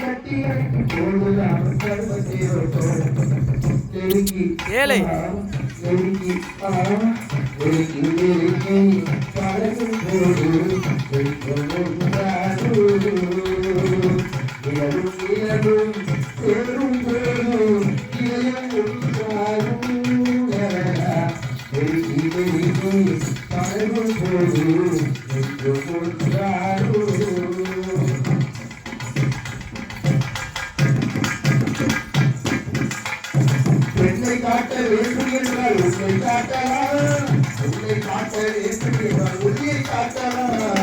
கட்டியை போடுதான் சர்வத்தேரோட்டோ நெருங்கி ஏழை. பழகும் போது காட்டலாம் உன்னை காட்ட வேண்டும் என்றால் உன்னை காட்டலாம்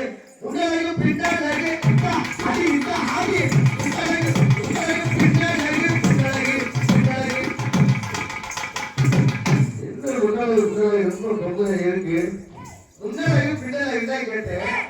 வழகு உடலகு பின்னழகு இந்தா, அடி இந்தா, ஆடி உடலகு உடலகு பின்னழகு உடலகு பின்னழகு என்ன உடலகு ரொம்ப ரொம்ப இருக்கு. தான் கேட்டேன்.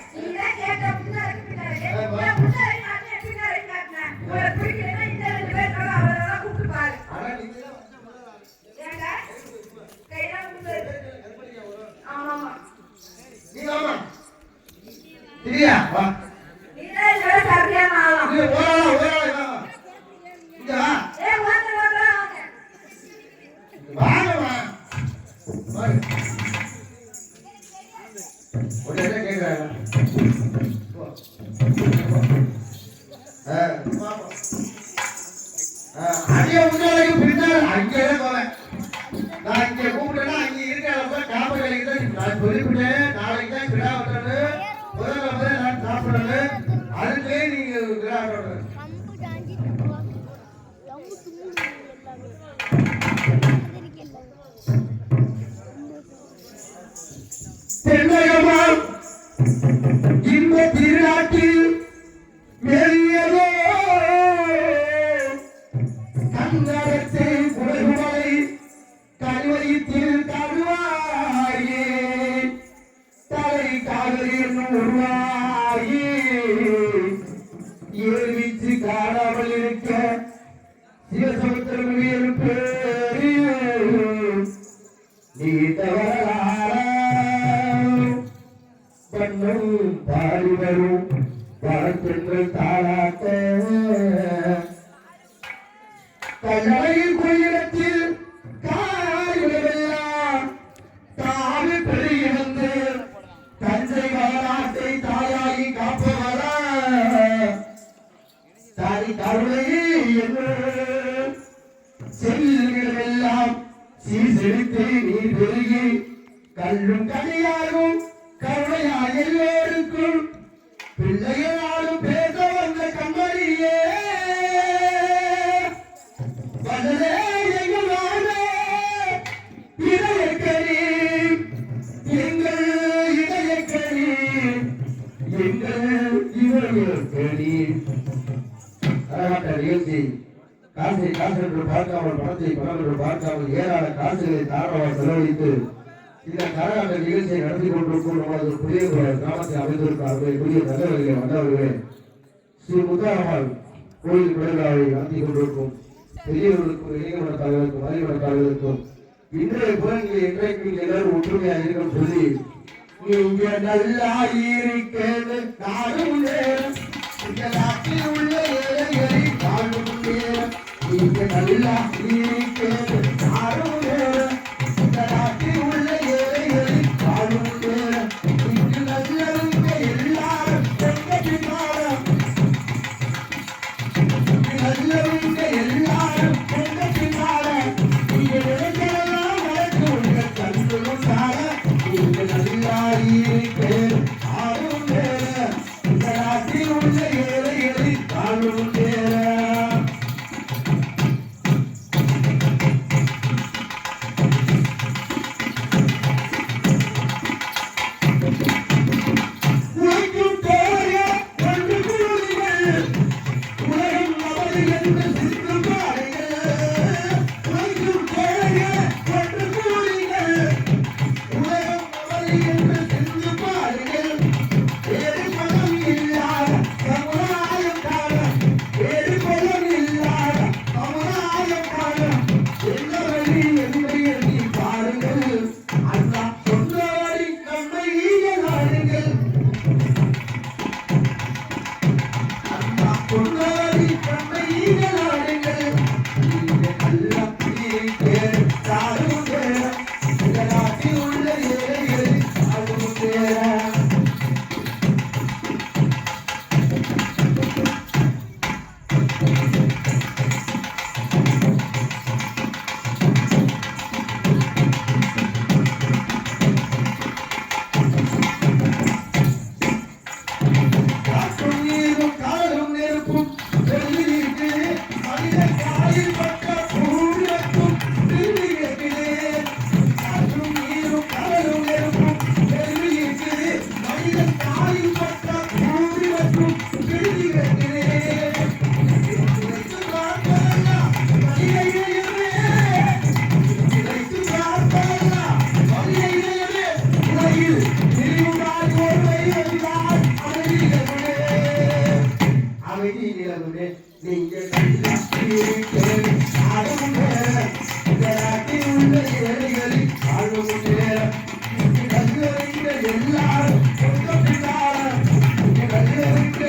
ஆ, பாப்போம். ஆ, அடியே முன்னாடி பின்னால் அங்கே போவேன் நான் இங்க கூப்பிட்டேன்னா அங்க இருக்கிறப்ப காப்பை வேலைக்கு தான் நான் சொல்லிவிட்டேன் நாளைக்கு தான் விழா வெட்டணும் முதல்ல முதல்ல நான் சாப்பிடணும் அதுக்கே நீங்க விழா வெட்டணும் கம்பு நீ தவறாரா பாடி வரும் பழப்பெண்கள் தாளாட்ட கல்லறையில் கோயிலத்தில் காய்களெல்லாம் தாவி பெருகிருந்து தஞ்சை தாயாகி காப்பவரா. தாய் கருணை பிள்ளைகளாலும் பேச வந்த கண்மணியே வந்ததே எங்கள் வாழ்வே எங்கள் இதயக்கனி எங்கள் இதயக்கனி நிகழ்ச்சி. காசை காசு என்று பார்க்காமல் பணத்தை பணம் என்று பார்க்காமல் ஏராள காசுகளை தாராளமாக செலவழித்து இந்த கரகாட்ட நிகழ்ச்சியை நடத்தி கொண்டிருக்கும் நமது புதிய கிராமத்தை அமைந்திருக்கிறார்கள் புதிய தலைவர்களே வந்தவர்களே ஸ்ரீ முத்தாரம்மாள் கோயில் விழாவை நடத்தி கொண்டிருக்கும் பெரியவர்களுக்கும் இளைஞர் தலைவருக்கும் அறிவன தலைவருக்கும் இன்றைய புறங்களை இன்றைக்கு எல்லாரும் ஒற்றுமையாக இருக்கும் சொல்லி நீங்க நல்லா எல்லாரும் Thank you.